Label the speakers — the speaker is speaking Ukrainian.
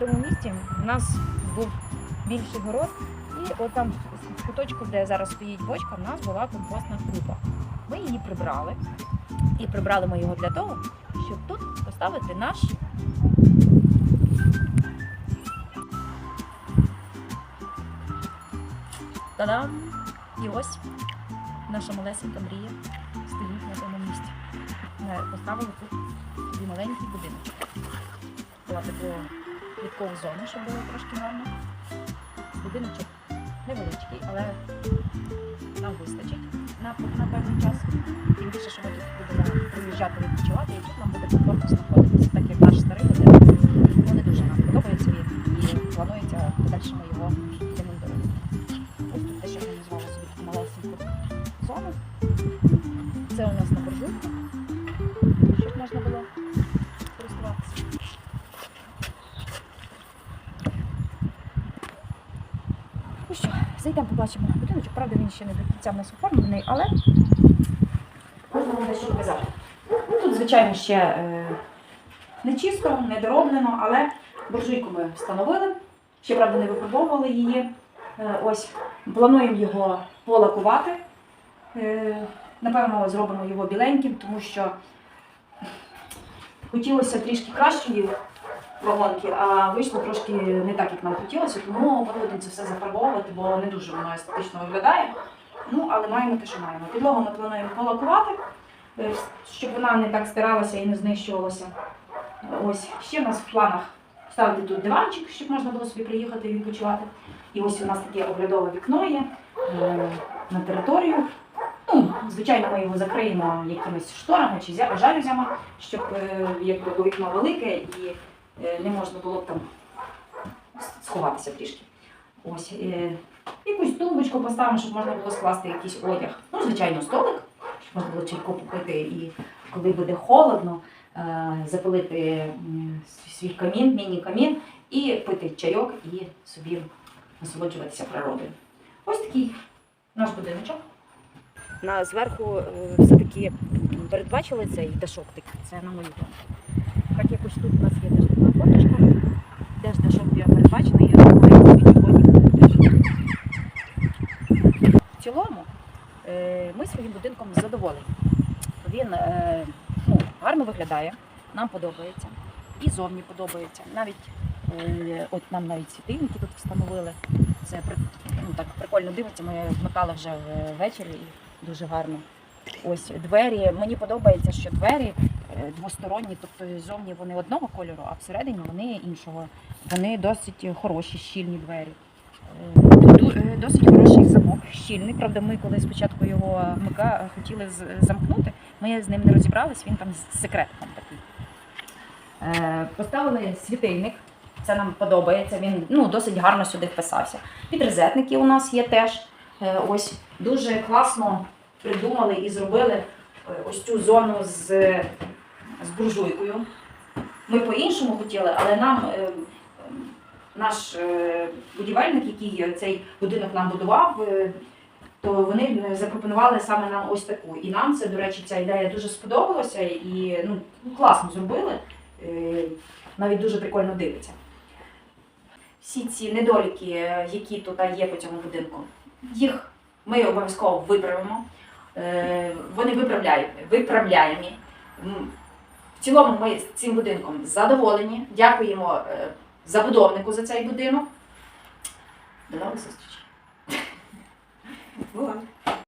Speaker 1: на цьому місці в нас був більший город, і от там в куточку, де зараз стоїть бочка, в нас була компостна купа. Ми її прибрали. І прибрали ми його для того, щоб тут поставити наш Та-дам! І ось наша малесенька мрія стоїть на тому місці. Е, Поставили тут маленький будиночок. Була таку квіткову зону, щоб було трошки гарно. Будиночок невеличкий, але нам вистачить на, на певний час. Тим більше, що ми тут будемо приїжджати відпочивати, і тут нам буде комфортно знаходитися, так як наш старий будинок. Ну, дуже нам подобається він і планується в подальшому його демонтувати. Ось тут те, що я назвала собі таку малесеньку зону. Це у нас на буржуйку, щоб можна було користуватися. Ну що, зайдемо, побачимо будиночок. Правда, він ще не до кінця в нас оформлений, але можна вам дещо показати. Ну, тут, звичайно, ще е, не чисто, не дороблено, але буржуйку ми встановили. Ще, правда, не випробовували її. Е, ось плануємо його полакувати. Е, напевно, зробимо його біленьким, тому що хотілося трішки кращої вагонки, а вийшло трошки не так, як нам хотілося, тому це все зафарбовувати, бо не дуже воно естетично виглядає. Ну, але маємо те, що маємо. Підлогу ми плануємо полакувати, е, щоб вона не так стиралася і не знищувалася. Ось ще в нас в планах ставити тут диванчик, щоб можна було собі приїхати і відпочивати. І ось у нас таке оглядове вікно є е, на територію. Ну, звичайно, ми його закриємо якимись шторами чи жалюзями, щоб е, якби вікно велике і не можна було б там сховатися трішки. Ось е, якусь тумбочку поставимо, щоб можна було скласти якийсь одяг. Ну, звичайно, столик, щоб можна було чайку попити і коли буде холодно, е, запалити свій камін, міні-камін і пити чайок і собі насолоджуватися природою. Ось такий наш будиночок. На зверху е, все-таки передбачили цей дашок це на мою думку. Так якось тут у нас є теж така фоточка, теж дашок я передбачений, я думаю, підходить теж. В цілому е, ми своїм будинком задоволені. Він е, ну, гарно виглядає, нам подобається. І зовні подобається. Навіть е, от нам навіть світильники тут встановили. Це ну, так прикольно дивиться. Ми вмикали вже ввечері і дуже гарно. Ось двері. Мені подобається, що двері двосторонні, тобто зовні вони одного кольору, а всередині вони іншого. Вони досить хороші, щільні двері. Е, е, Досить хороший замок, щільний. Правда, ми коли спочатку його вмика, хотіли замкнути, ми з ним не розібрались, він там з секретом такий. Е, Поставили світильник, це нам подобається. Він ну, досить гарно сюди вписався. Підрозетники у нас є теж. Ось дуже класно придумали і зробили ось цю зону з, з буржуйкою. Ми по-іншому хотіли, але нам е, е, наш е, будівельник, який цей будинок нам будував, е, то вони запропонували саме нам ось таку. І нам це, до речі, ця ідея дуже сподобалася і ну, класно зробили. Е, Навіть дуже прикольно дивиться. Всі ці недоліки, е, які тут є по цьому будинку, їх ми обов'язково виправимо. Е, Вони виправляють, виправляємо. Цілому ми з цим будинком задоволені. Дякуємо е, забудовнику за цей будинок. До нових зустрічей. Бувайте.